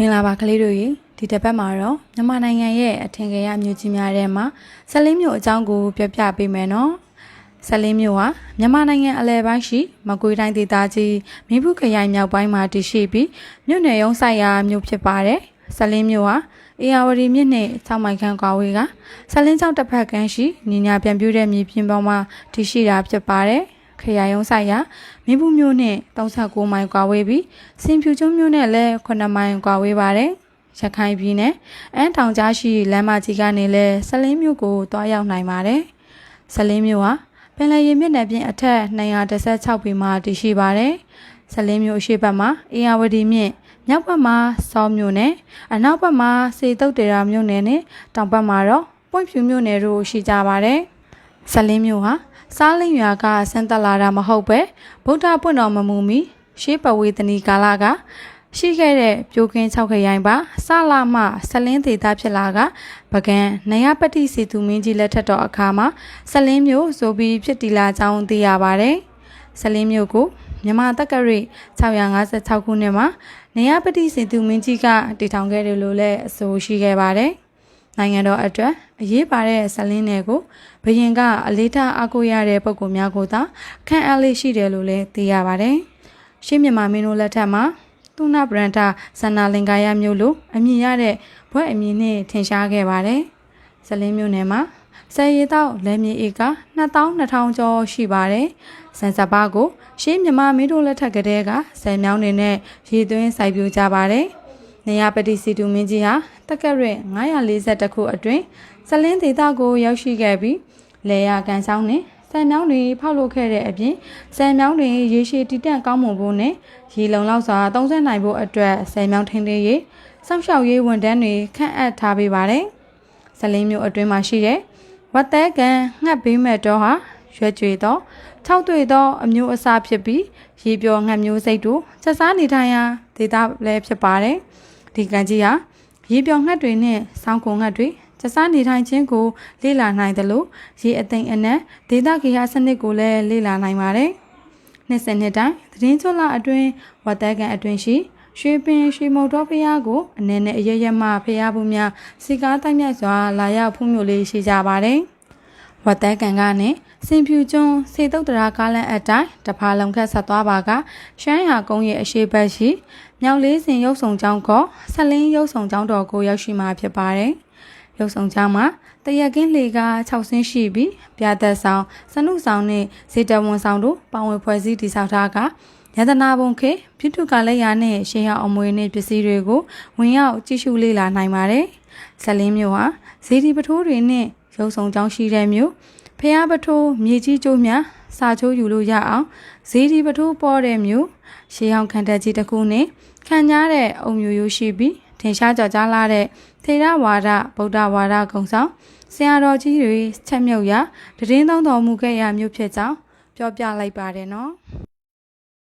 မင်္ဂလာပါကလေးတို့ရေဒီတစ်ပတ်မှာတော့မြန်မာနိုင်ငံရဲ့အထင်ကြီးရမြို့ကြီးများထဲမှာဆက်လင်းမြို့အကြောင်းကိုပြောပြပေးမယ်နော်ဆက်လင်းမြို့ဟာမြန်မာနိုင်ငံအလဲပိုင်းရှိမကွေးတိုင်းဒေသကြီးမြင်းဖူးခရိုင်မြောက်ပိုင်းမှာတည်ရှိပြီးမြို့နယ်ရုံးဆိုင်ရာမြို့ဖြစ်ပါတယ်ဆက်လင်းမြို့ဟာအေယာဝတီမြစ်နဲ့6မိုင်ခန့်ကွာဝေးကဆက်လင်းကျောက်တစ်ဖက်ကမ်းရှိညီညာပြန်ပြူးတဲ့မြေပြင်ပေါ်မှာတည်ရှိတာဖြစ်ပါတယ် ခရိုင်ရုံးဆိုင်ရာမြင်းဖူးမြို့နဲ့39မိုင်ကွာဝေးပြီးစင်ဖြူကျွန်းမြို့နဲ့လည်း9မိုင်ကွာဝေးပါတယ်ရခိုင်ပြည်နယ်အန်းတောင်ကြားရှိလမ်းမကြီးကနေလဲဆက်လင်းမြို့ကိုတွားရောက်နိုင်ပါတယ်ဆက်လင်းမြို့ဟာပင်လယ်ရေမျက်နှာပြင်အထက်216ပေမှာတည်ရှိပါတယ်ဆက်လင်းမြို့အရှိတ်ဘက်မှာအေယာဝတီမြင့်မြောက်ဘက်မှာစောမြို့နယ်အနောက်ဘက်မှာစေတုတ်တေရာမြို့နယ်နဲ့တောင်ဘက်မှာတော့ပွင့်ဖြူမြို့နယ်တို့ရှိကြပါတယ်။ ဇလင်းမြို့ဟာစားလင်းရွာကဆန်းသက်လာတာမဟုတ်ပဲဗုဒ္ဓပွင့်တော်မမူမီရှေးပဝေသနီကာလကရှိခဲ့တဲ့ပြိုကင်း၆ခရိုင်ပါဆလာမဆလင်းသေးသားဖြစ်လာကပကံနယပတိစီသူမင်းကြီးလက်ထက်တော်အခါမှာဆလင်းမျိုးဆိုပြီးဖြစ်တီလာကြောင်းသိရပါတယ်။ဆလင်းမျိုးကိုမြန်မာတက္ကရာ656ခုနှစ်မှာနေရပတိစီသူမင်းကြီးကတည်ထောင်ခဲ့တယ်လို့လည်းအဆိုရှိခဲ့ပါတယ်။ နိုင်ငံတော်အတွက်အရေးပါတဲ့ဇလင်းတွေကိုဘရင်ကအလေးထားအားကိုးရတဲ့ပုံကူများကိုသာခန့်အပ်လေးရှိတယ်လို့လည်းသိရပါတယ်။ရှေးမြန်မာမင်းတို့လက်ထက်မှာသူနာဗရန်တာဇန္နာလင်္ကာယမျိုးလိုအမည်ရတဲ့ဘွဲ့အမည်နဲ့ထင်ရှားခဲ့ပါတယ်။ဇလင်းမျိုးနယ်မှာဆယ်ရီတော့လက်မြေဧက2200ကျော်ရှိပါတယ်။စံစပါးကိုရှေးမြမမင်းတို့လက်ထက်ကတည်းကဆယ်မြောင်းနေနဲ့ရေသွင်းစိုက်ပျိုးကြပါတယ်။ နေရပတိစီတူမင်းကြီးဟာတက္ကရက်940ခုအတွင်းဇလင်းဒေသကိုရောက်ရှိခဲ့ပြီးလေယာကန်ဆောင်နဲ့ဆယ်မြောင်းတွေဖောက်လုပ်ခဲ့တဲ့အပြင်ဆယ်မြောင်းတွေရေရှည်တည်တံ့ကောင်းမွန်ဖို့နဲ့ရေလုံလောက်စွာသုံးဆနိုင်ဖို့အတွက်ဆယ်မြောင်းထင်းလေးရေးစောင့်ရှောက်ရေးဝန်ထမ်းတွေခန့်အပ်ထားပေးပါတယ်။ဇလင်းမျိုးအတွင်းမှာရှိတဲ့ဝတ်တဲကန်ငှက်ဘေးမဲ့တော့ဟာရွက်ကြွေသော၆တွေ့သောအမျိုးအစားဖြစ်ပြီးရေပျော်ငှက်မျိုးစိတ်တို့ချက်စားနေထိုင်ရာဒေသလည်းဖြစ်ပါတယ်။ ဒီကန်ကြီးဟာရေပျော်ငှက်တွေနဲ့စောင်းကုန်ငှက်တွေကျစားနေထိုင်ခြင်းကိုလေ့လာနိုင်တယ်လို့ရေအသိမ်အနက်ဒေတာဂေဟစနစ်ကိုလည်းလေ့လာနိုင်ပါတယ်။နှစ်စနှစ်တိုင်းသတင်းချွတ်လာအတွင်းဝတ်တဲကန်အတွင်းရှိရွှေပင်ရွှေမုတ်တော်ဖျားကိုအနေနဲ့အရရမဖျားဘူးများစီကားတိုက်မြတ်စွာလာရောက်ဖူးမြို့လေးရှိကြပါတယ်။ ဝတ်တဲကန်ကနေစင်ဖြူကျွန်းစေတုတ်တရာကားလန်အတိုင်းတဖာလုံခတ်ဆက်သွားပါကရှမ်းဟာကုန်းရဲ့အရှိတ်ဘက်ရှိမြောက်လေးစင်ရုပ်ဆောင်ကျောင်းကဆက်လင်းရုပ်ဆောင်ကျောင်းတော်ကိုရောက်ရှိမှာဖြစ်ပါတယ်။ရုပ်ဆောင်ချောင်းမှာတရက်ကင်းလေက6ဆင်းရှိပြီးပြသက်ဆောင်စနုဆောင်နဲ့ဇေတဝန်ဆောင်တို့ပါဝင်ဖွဲ့စည်းတည်ဆောက်ထားကယန္တနာပုံခေပြထုကလည်းရနဲ့ရှေးရောက်အမွေနဲ့ပစ္စည်းတွေကိုဝင်ရောက်ကြည့်ရှုလေ့လာနိုင်ပါတယ်။ဇလင်းမျိုးဟာဇေဒီပထိုးတွေနဲ့ ရုပ်ဆောင်ချောင်းရှိတဲ့မျိုးဖះပထိုးမြေကြီးကျိုးများစာချိုးယူလို့ရအောင်ဇေဒီပထိုးပေါ်တဲ့မျိုးရှေးအောင်ခံတက်ကြီးတစ်ခုနဲ့ခံညားတဲ့အုံမျိုးရိုးရှိပြီးထင်ရှားကြော်ကြားလာတဲ့ထေရဝါဒဗုဒ္ဓဝါဒကုံဆောင်ဆရာတော်ကြီးတွေချက်မြုပ်ရာတည်င်းသုံးတော်မူခဲ့ရမျိုးဖြစ်ကြောင်းပြောပြလိုက်ပါတယ်နော်